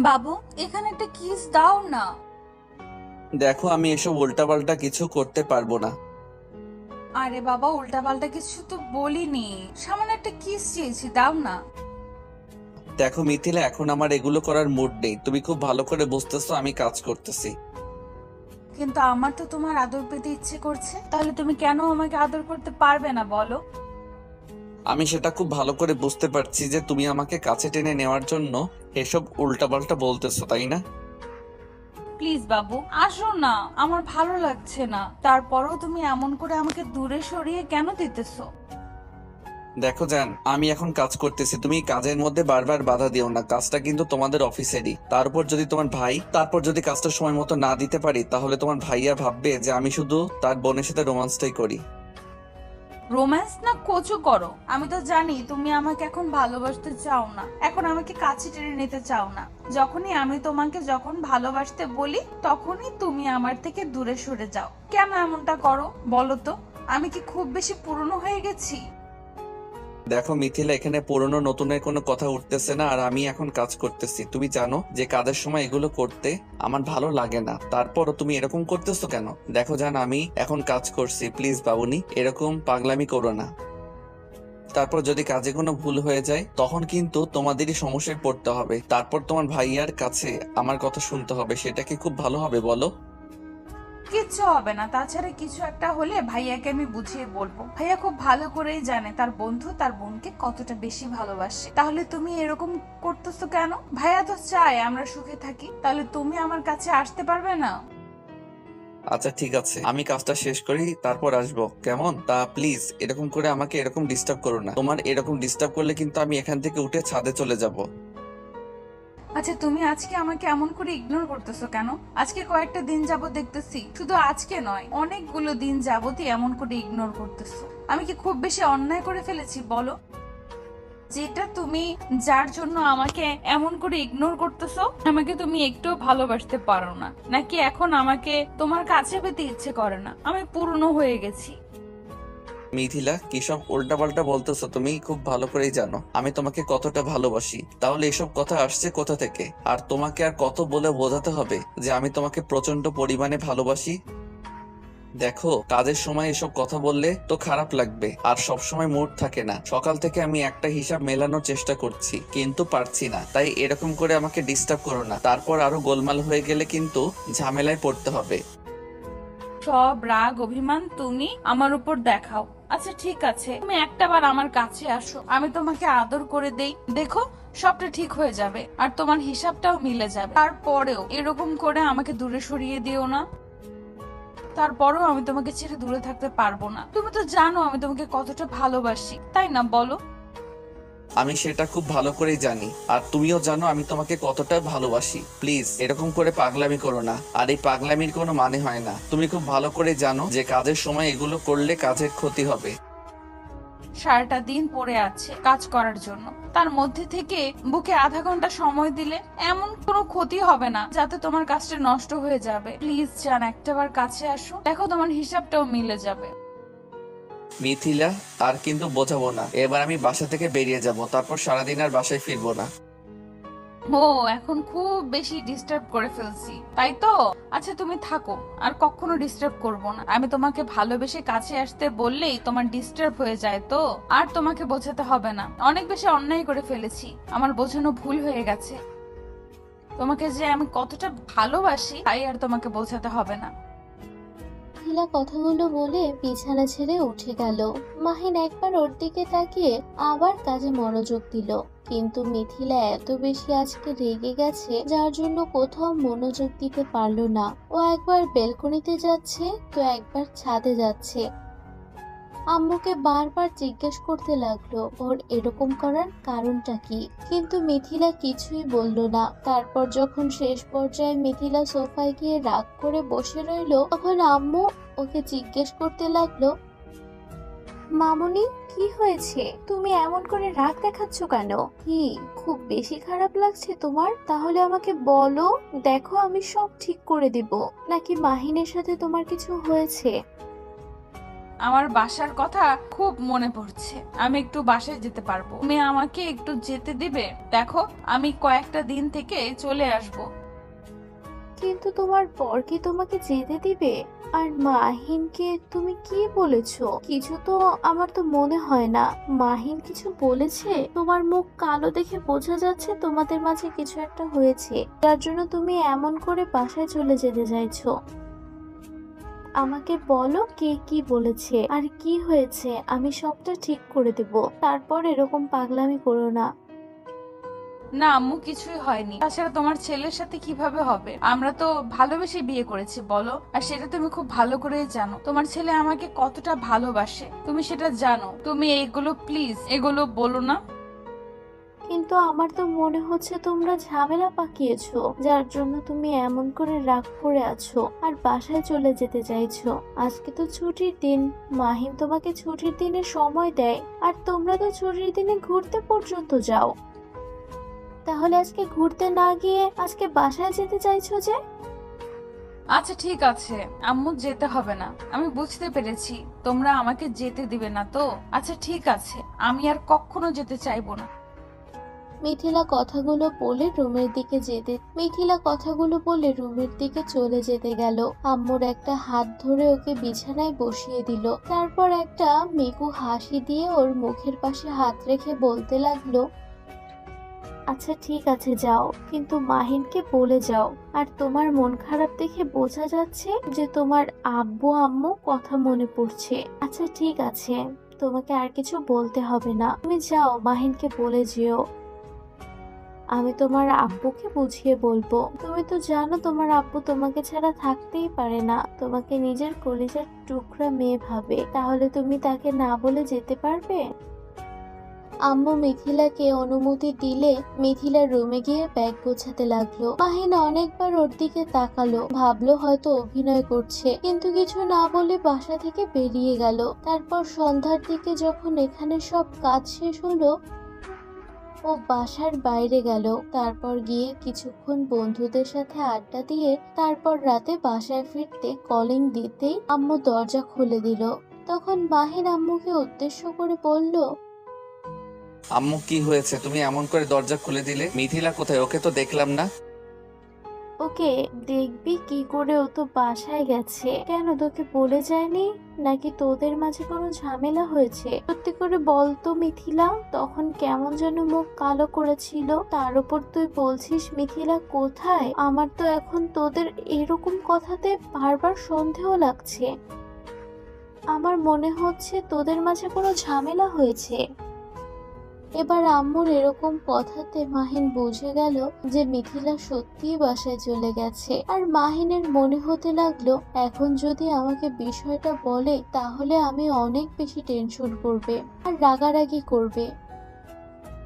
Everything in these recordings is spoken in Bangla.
বাবু এখানে একটা কিস দাও না। দেখো আমি এসব উল্টাপাল্টা কিছু করতে পারব না। আরে বাবা উল্টাপাল্টা কিছু তো বলিনি। সামান্য একটা কিস চেয়েছি দাও না। দেখো মিথিলা এখন আমার এগুলো করার মুড নেই। তুমি খুব ভালো করে বুঝতেছো আমি কাজ করতেছি। কিন্তু আমার তো তোমার আদর পেতে ইচ্ছে করছে। তাহলে তুমি কেন আমাকে আদর করতে পারবে না বলো? আমি সেটা খুব ভালো করে বুঝতে পারছি যে তুমি আমাকে কাছে টেনে নেওয়ার জন্য এসব উল্টাপাল্টা বলতেছো তাই না? প্লিজ বাবু আসো না। আমার ভালো লাগছে না। তারপরেও তুমি এমন করে আমাকে দূরে সরিয়ে কেন দিতেছো? দেখো জান আমি এখন কাজ করতেছি। তুমি কাজের মধ্যে বারবার বাধা দিও না। কাজটা কিন্তু তোমাদের অফিসেরই। তারপর যদি তোমার ভাই তারপর যদি কাজটা সময় মতো না দিতে পারি তাহলে তোমার ভাইয়া ভাববে যে আমি শুধু তার বোনের সাথে রোমান্সটাই করি। রোম্যান্স না কোচও করো? আমি তো জানি তুমি আমাকে এখন ভালোবাসতে চাও না। এখন আমাকে কাছে টেনে নিতে চাও না। যখনই আমি তোমাকে যখন ভালোবাসতে বলি, তখনই তুমি আমার থেকে দূরে সরে যাও। কেন এমনটা করো বলো তো? আমি কি খুব বেশি পুরনো হয়ে গেছি? দেখো, মিথিলা, এখানে পুরনো নতুনের কোনো কথা উঠতেছে না, আর আমি এখন কাজ করতেছি। তুমি জানো যে কাজের সময় এগুলো করতে আমার ভালো লাগে না। তারপরও তুমি এরকম করতেছো কেন? দেখো, জান, আমি এখন কাজ করছি। প্লিজ, বাবুনি, এরকম পাগলামি করো না। তারপর যদি কাজে কোনো ভুল হয়ে যায়, তখন কিন্তু তোমাদেরই সমস্যায় পড়তে হবে। তারপর তোমার ভাইয়ার কাছে আমার কথা শুনতে হবে। সেটা কি খুব ভালো হবে, বলো? কিচ্ছু হবে না। তাছাড়া কিছু একটা হলে ভাইয়াকে আমি বুঝিয়ে বলব। ভাইয়া খুব ভালো করেই জানে তার বন্ধু তার বোনকে কতটা বেশি ভালোবাসে। তাহলে তুমি এরকম করতেছো কেন? ভাইয়া তো চায় আমরা সুখে থাকি। তাহলে তুমি আমার কাছে আসতে পারবে না? আচ্ছা ঠিক আছে। আমি কাজটা শেষ করি, তারপর আসব। কেমন? তা প্লিজ, এরকম করে আমাকে এরকম ডিস্টার্ব করো না। তোমার এরকম ডিস্টার্ব করলে কিন্তু আমি এখান থেকে উঠে ছাদে চলে যাব। আচ্ছা তুমি আজকে আমাকে এমন করে ইগনোর করতেছো কেন? আজকে কয়েকটা দিন যাবত দেখতেছি, শুধু আজকে নয়, অনেকগুলো দিন যাবতই এমন করে ইগনোর করতেছো। আমি কি খুব বেশি অন্যায় করে ফেলেছি, বলো? যেটা তুমি যার জন্য আমাকে এমন করে ইগনোর করতেছো, আমাকে তুমি একটুও ভালোবাসতে পারো না। নাকি এখন আমাকে তোমার কাছে পেতে ইচ্ছে করে না? আমি পুরনো হয়ে গেছি। মিথিলা, কি সব উল্টাপাল্টা বলতেছো তুমি খুব ভালো করেই জানো। আমি তোমাকে কতটা ভালোবাসি। তাহলে এসব কথা আসছে কোথা থেকে? আর তোমাকে আর কত বলে বোঝাতে হবে যে আমি তোমাকে প্রচণ্ড পরিমাণে ভালোবাসি? দেখো, কাজের সময় এসব কথা বললে তো খারাপ লাগবে, আর সব সময় মুড থাকে না। সকাল থেকে আমি একটা হিসাব মেলানোর চেষ্টা করছি, কিন্তু পারছি না। তাই এরকম করে আমাকে ডিস্টার্ব করো না। তারপর আরও গোলমাল হয়ে গেলে কিন্তু ঝামেলায় পড়তে হবে। সব রাগ, অভিমান তুমি আমার উপর দেখাও। আচ্ছা ঠিক আছে। তুমি একটাবার আমার কাছে আসো, আমি তোমাকে আদর করে দেই। দেখো, সবটা ঠিক হয়ে যাবে, আর তোমার হিসাবটাও মিলে যাবে। তারপরেও এরকম করে আমাকে দূরে সরিয়ে দিও না। তারপরেও আমি তোমাকে ছেড়ে দূরে থাকতে পারব না। তুমি তো জানো আমি তোমাকে কতটা ভালোবাসি, তাই না বলো? আমি সেটা খুব ভালো করেই জানি। আর তুমিও জানো আমি তোমাকে কতটা ভালোবাসি। প্লিজ, এরকম করে পাগলামি করো না। আর এই পাগলামির কোনো মানে হয় না। তুমি খুব ভালো করে জানো যে কাজের সময় এগুলো করলে কাজের ক্ষতি হবে। সারাটা দিন পড়ে আছে কাজ করার জন্য। তার মধ্যে থেকে বুকে আধা ঘণ্টা সময় দিলে এমন কোনো ক্ষতি হবে না, যাতে তোমার কাজটা নষ্ট হয়ে যাবে। প্লিজ জান একটাবার কাছে আসো দেখো তোমার হিসাবটাও মিলে যাবে। মিথিলা, আর কিন্তু বোঝাবো না। এবার আমি বাসা থেকে বেরিয়ে যাব, তারপর সারাদিন আর বাসায় ফিরবো না। ও, এখন খুব বেশি ডিস্টার্ব করে ফেলছি, তাই তো? আচ্ছা তুমি থাকো, আর কখনো ডিস্টার্ব করব না। আমি তোমাকে ভালোবেসে কাছে আসতে বললেই তোমার ডিস্টার্ব হয়ে যায় তো? আর তোমাকে বোঝাতে হবে না। অনেক বেশি অন্যায় করে ফেলেছি, আমার বোঝানো ভুল হয়ে গেছে। তোমাকে যে আমি কতটা ভালোবাসি, তাই আর তোমাকে বোঝাতে হবে না। মহিলা কথাগুলো বলে বিছানা ছেড়ে উঠে গেল। মাহিন একবার ওর দিকে তাকিয়ে আবার কাজে মনোযোগ দিল। কিন্তু মিথিলা এত বেশি আজকে রেগে গেছে, যার জন্য কোথাও মনোযোগ দিতে পারল না। ও একবার বেলকনিতে যাচ্ছে, তো একবার ছাদে যাচ্ছে। আম্মুকে বারবার জিজ্ঞেস করতে লাগল, ওর এরকম করার কারণটা কি? কিন্তু মিথিলা কিছুই বলল না। তারপর যখন শেষ পর্যায়ে মিথিলা সোফায় গিয়ে রাগ করে বসে রইল, তখন আম্মু ওকে জিজ্ঞেস করতে লাগল, মামুনি, কি হয়েছে? তুমি এমন করে রাগ দেখাচ্ছ কেন? কি, খুব বেশি খারাপ লাগছে তোমার? তাহলে আমাকে বলো, দেখো আমি সব ঠিক করে দিব। নাকি মাহিনের সাথে তোমার কিছু হয়েছে? আমার বাসার কথা খুব মনে পড়ছে। আমি একটু বাসায় যেতে পারব। তুমি আমাকে একটু যেতে দিবে? দেখো, আমি কয়েকটা দিন থেকে চলে আসব। কিন্তু তোমার বর কি তোমাকে যেতে দিবে? আর মাহিনকে তুমি কি বলেছ? কিছু তো আমার তো মনে হয় না। মাহিন কিছু বলেছে? তোমার মুখ কালো দেখে বোঝা যাচ্ছে তোমাদের মাঝে কিছু একটা হয়েছে। যার জন্য তুমি এমন করে বাসায় চলে যেতে চাইছো। আমাকে বলো কে কি বলেছে আর কি হয়েছে, আমি সবটা ঠিক করে দেব। তারপর এরকম পাগলামি করো না। না আম্মু, কিছুই হয়নি। তাছাড়া তোমার ছেলের সাথে কীভাবে হবে? আমরা তো ভালোবেসে বিয়ে করেছি, বলো। আর সেটা তুমি খুব ভালো করেই জানো। তোমার ছেলে আমাকে কতটা ভালোবাসে, তুমি সেটা জানো। তুমি এগুলো, প্লিজ, এগুলো বলো না। কিন্তু আমার তো মনে হচ্ছে তোমরা ঝামেলা পাকিয়েছো। যার জন্য তুমি এমন করে রাগ করে আছো আর বাসায় চলে যেতে চাইছো। আজকে তো ছুটির দিন। মাহিম তোমাকে ছুটির দিনে সময় দেয় আর তোমরা তো ছুটির দিনে ঘুরতে পর্যন্ত যাও। তাহলে আজকে ঘুরতে না গিয়ে আজকে বাসায় যেতে চাইছো যে? আচ্ছা ঠিক আছে। আম্মু যেতে হবে না। আমি বুঝতে পেরেছি। তোমরা আমাকে যেতে দিবে না তো? আচ্ছা ঠিক আছে। আমি আর কখনো যেতে চাইব না। মিথিলা কথাগুলো বলে রুমের দিকে যেতে, মিথিলা কথাগুলো বলে রুমের দিকে চলে যেতে গেল। আম্মুর একটা হাত ধরে ওকে বিছানায় বসিয়ে দিল। তারপর একটা মেকু হাসি দিয়ে ওর মুখের পাশে হাত রেখে বলতে লাগল আচ্ছা ঠিক আছে, যাও। কিন্তু মাহিনকে বলে যাও। আর তোমার মন খারাপ দেখে বোঝা যাচ্ছে যে তোমার আব্বু, আম্মু কথা মনে পড়ছে। আচ্ছা ঠিক আছে। তোমাকে আর কিছু বলতে হবে না। তুমি যাও, মাহিনকে বলে যেও। আমি তোমার আব্বুকে বুঝিয়ে বলব। তুমি তো জানো তোমার আব্বু তোমাকে ছাড়া থাকতেই পারে না। তোমাকে নিজের কলিজার টুকরা মেয়ে ভাবে। তাহলে তুমি তাকে না বলে যেতে পারবে? আম্মু মিথিলাকে অনুমতি দিলে মিথিলা রুমে গিয়ে ব্যাগ গোছাতে লাগল। মাহিন অনেকবার ওর দিকে তাকালো। ভাবলো হয়তো অভিনয় করছে। কিন্তু কিছু না বলে বাসা থেকে বেরিয়ে গেল। তারপর সন্ধ্যার দিকে যখন এখানে সব কাজ শেষ হলো ও বাসার বাইরে গেল। তারপর গিয়ে কিছুক্ষণ বন্ধুদের সাথে আড্ডা দিয়ে তারপর রাতে বাসায় ফিরতে কলিং দিতেই আম্মু দরজা খুলে দিল। তখন মাহিন আম্মুকে উদ্দেশ্য করে বলল, আম্মু, কি হয়েছে? তুমি এমন করে দরজা খুলে দিলে? মিথিলা কোথায়? ওকে তো দেখলাম না। ওকে দেখবি কি করে ও তো বাসায় গেছে। কেন তোকে বলে যায়নি? নাকি তোদের মাঝে কোনো ঝামেলা হয়েছে? সত্যি করে বলতো মিথিলা, তখন কেমন যেন মুখ কালো করেছিল। তার উপর তুই বলছিস মিথিলা কোথায়? আমার তো এখন তোদের এরকম কথাতে বারবার সন্দেহ লাগছে। আমার মনে হচ্ছে তোদের মাঝে কোনো ঝামেলা হয়েছে। এবার আম্মুর এরকম কথাতে মাহিন বুঝে গেল যে মিথিলা সত্যিই বাসায় চলে গেছে। আর মাহিনের মনে হতে লাগল, এখন যদি আমাকে বিষয়টা বলে, তাহলে আমি অনেক বেশি টেনশন করবে আর রাগারাগি করবে।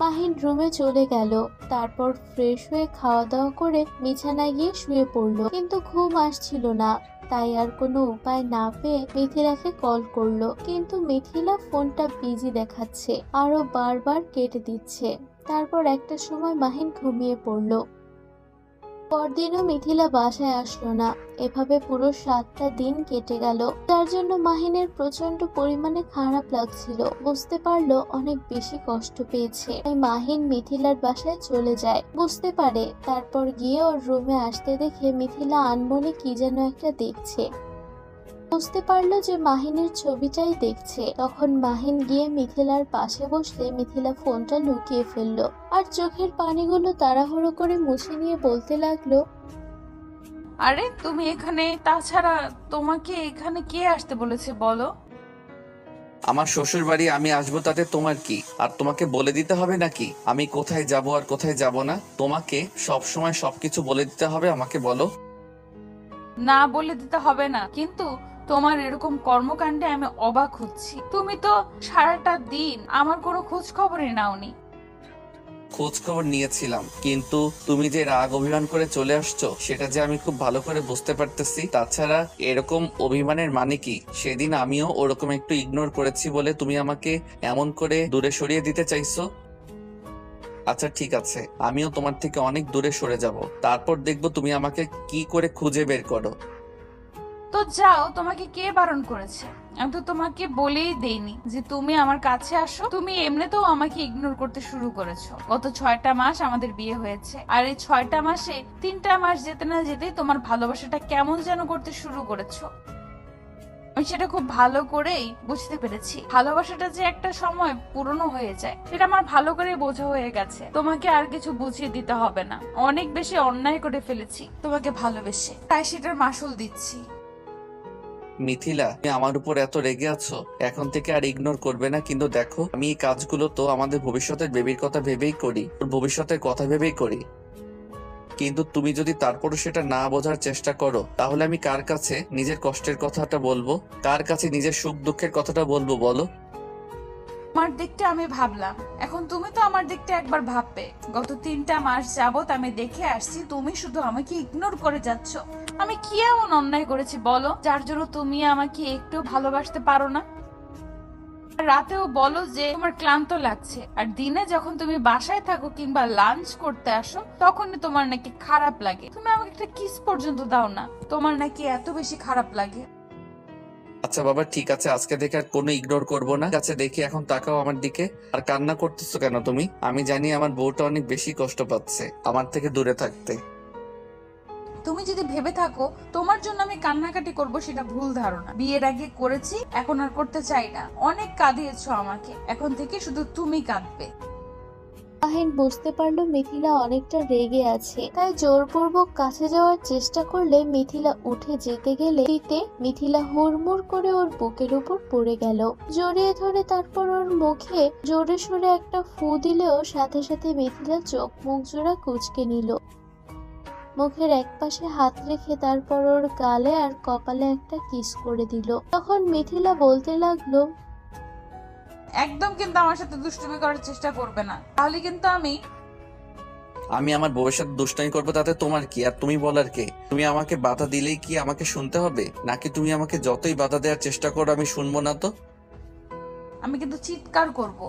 মাহিন রুমে চলে গেল, তারপর ফ্রেশ হয়ে খাওয়া দাওয়া করে বিছানায় গিয়ে শুয়ে পড়ল। কিন্তু ঘুম আসছিল না। তাই আর কোনো উপায় না পেয়ে মিথিলাকে কল করল। কিন্তু মিথিলা ফোনটা বিজি দেখাচ্ছে, আরও বারবার কেটে দিচ্ছে। তারপর একটা সময় মাহিন ঘুমিয়ে পড়ল। পরদিনও মিথিলা বাসায় আসলো না। এভাবে পুরো সাতটা দিন কেটে গেল। তার জন্য মাহিনের প্রচণ্ড পরিমাণে খারাপ লাগছিল। বুঝতে পারল অনেক বেশি কষ্ট পেয়েছে। তাই মাহিন মিথিলার বাসায় চলে যায়। বুঝতে পারে, তারপর গিয়ে ওর রুমে আসতে দেখে মিথিলা আনমনে কি যেন একটা দেখছে। বুঝতে পারল যে মাহিনের ছবিটাই দেখছে। তখন মাহিন গিয়ে মিথিলার পাশে বসলে মিথিলা ফোনটা লুকিয়ে ফেলল আর চোখের পানিগুলো তাড়াহুড়ো করে মুছে নিয়ে বলতে লাগল আরে তুমি এখানে তাছাড়া তোমাকে এখানে কে আসতে বলেছে বলো? আমার শ্বশুর বাড়ি আমি আসব তাতে তোমার কি? আর তোমাকে বলে দিতে হবে নাকি? আমি কোথায় যাব আর কোথায় যাব না? তোমাকে সব সময় সবকিছু বলে দিতে হবে আমাকে বলো? না বলে দিতে হবে না। কিন্তু তোমার এরকম কর্মকাণ্ডে আমি অবাক হচ্ছি। তুমি তো সারাটা দিন আমার কোনো খোঁজ খবরই নাওনি। খোঁজ খবর নিয়েছিলাম, কিন্তু তুমি যে রাগ অভিমান করে চলে আসছো, সেটা যে আমি খুব ভালো করে বুঝতে পারতেছি, তাছাড়া এরকম অভিমানের মানে কি? সেদিন আমিও ওরকম একটু ইগনোর করেছি বলে তুমি আমাকে এমন করে দূরে সরিয়ে দিতে চাইছো? আচ্ছা ঠিক আছে। আমিও তোমার থেকে অনেক দূরে সরে যাব। তারপর দেখব তুমি আমাকে কি করে খুঁজে বের করো। তো যাও, তোমাকে কে বারণ করেছে? আমি তো তোমাকে বলেই দেইনি যে তুমি আমার কাছে আসো। তুমি এমনিতেও আমাকে ইগনোর করতে শুরু করেছ। গত ছয়টা মাস আমাদের বিয়ে হয়েছে। আর এই ছয়টা মাসে, তিনটা মাস যেতে না যেতে তোমার ভালোবাসাটা কেমন যেন করতে শুরু করেছ। আমি সেটা খুব ভালো করেই বুঝতে পেরেছি। ভালোবাসাটা যে একটা সময় পুরনো হয়ে যায়, সেটা আমার ভালো করে বোঝা হয়ে গেছে। তোমাকে আর কিছু বুঝিয়ে দিতে হবে না। অনেক বেশি অন্যায় করে ফেলেছি তোমাকে ভালোবেসে। তাই সেটার মাসুল দিচ্ছি। মিথিলা, তুমি আমার উপর এত রেগে আছো, এখন থেকে আর ইগনোর করবে না, কিন্তু দেখো, আমি এই কাজগুলো তো আমাদের ভবিষ্যতের বেবির কথা ভেবেই করি ভবিষ্যতের কথা ভেবেই করি। কিন্তু তুমি যদি তারপরও সেটা না বোঝার চেষ্টা করো, তাহলে আমি কার কাছে নিজের কষ্টের কথাটা বলব? কার কাছে নিজের সুখ দুঃখের কথাটা বলব, বলো? আমার দিকটা আমি ভাবলাম। এখন তুমি তো আমার দিকটা একবার ভাববে। গত তিনটা মাস যাবত আমি দেখে আসছি, তুমি শুধু আমাকে ইগনোর করে যাচ্ছ। আমি কি এমন অন্যায় করেছি বলো? যার জন্য তুমি আমাকে একটু ভালোবাসতে পারো না? রাতেও বলো যে তোমার ক্লান্ত লাগছে। আর দিনে যখন তুমি বাসায় থাকো কিংবা লাঞ্চ করতে আসো, তখনই তোমার নাকি খারাপ লাগে। তুমি আমাকে একটা কিস পর্যন্ত দাও না। তোমার নাকি এত বেশি খারাপ লাগে। আচ্ছা বাবা, ঠিক আছে। আজকে দেখে আর কোনো ইগনোর করব না। আচ্ছা দেখি এখন তাকাও আমার দিকে। আর কান্না করতেছো কেন তুমি? আমি জানি আমার বউটা অনেক বেশি কষ্ট পাচ্ছে, আমার থেকে দূরে থাকতে। তুমি যদি ভেবে থাকো, তোমার জন্য আমি কান্নাকাটি করব সেটা ভুল ধারণা। বিয়ের আগে করেছি, এখন আর করতে চাই না। অনেক কাঁদিয়েছ আমাকে। এখন থেকে শুধু তুমি কাঁদবে। মাহিন বুঝতে পারল মিথিলা অনেকটা রেগে আছে। তাই জোরপূর্বক কাছে যাওয়ার চেষ্টা করলে মিথিলা উঠে যেতে গেলে দিতে মিথিলা হুড়মুড় করে ওর বুকের উপর পড়ে গেল। জড়িয়ে ধরে তারপর ওর মুখে জোরে সোরে একটা ফু দিলেও সাথে সাথে মিথিলা চোখ মুখ জোড়া কুচকে নিল। মুখের একপাশে হাত রেখে তারপর ওর গালে আর কপালে একটা কিস করে দিল। তখন মিথিলা বলতে লাগল একদম কিন্তু আমার সাথে দুষ্টুমি করার চেষ্টা করবে না। তাহলে কিন্তু আমি আমি আমার বউয়ের সাথে দুষ্টামি করব তাতে তোমার কি? আর তুমি বলার কে? তুমি আমাকে বাধা দিলেই কি আমাকে শুনতে হবে? নাকি তুমি আমাকে যতই বাধা দেওয়ার চেষ্টা করো আমি শুনব না তো? আমি কিন্তু চিৎকার করব।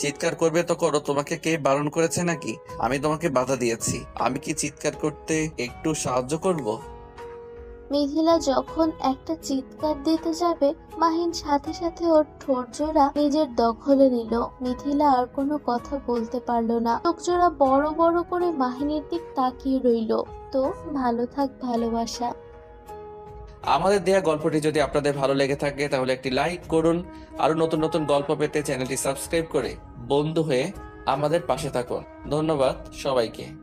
চিৎকার করবে তো করো, তোমাকে কে বারণ করেছে নাকি? আমি তোমাকে বাধা দিয়েছি। আমি কি চিৎকার করতে একটু সাহায্য করব? মিথিলা যখন একটা চিৎকার দিতে যাবে, মাহিন সাথে সাথে ওর ঠোঁট জোড়া নিজের দখলে নিল। মিথিলা আর কোনো কথা বলতে পারল না। চোখ জোড়া বড় বড় করে মাহিনের দিক তাকিয়ে রইল। তো, ভালো থাক ভালোবাসা। আমাদের দেয়া গল্পটি যদি আপনাদের ভালো লেগে থাকে, তাহলে একটি লাইক করুন। আরও নতুন নতুন গল্প পেতে চ্যানেলটি সাবস্ক্রাইব করে বন্ধু হয়ে আমাদের পাশে থাকুন। ধন্যবাদ সবাইকে।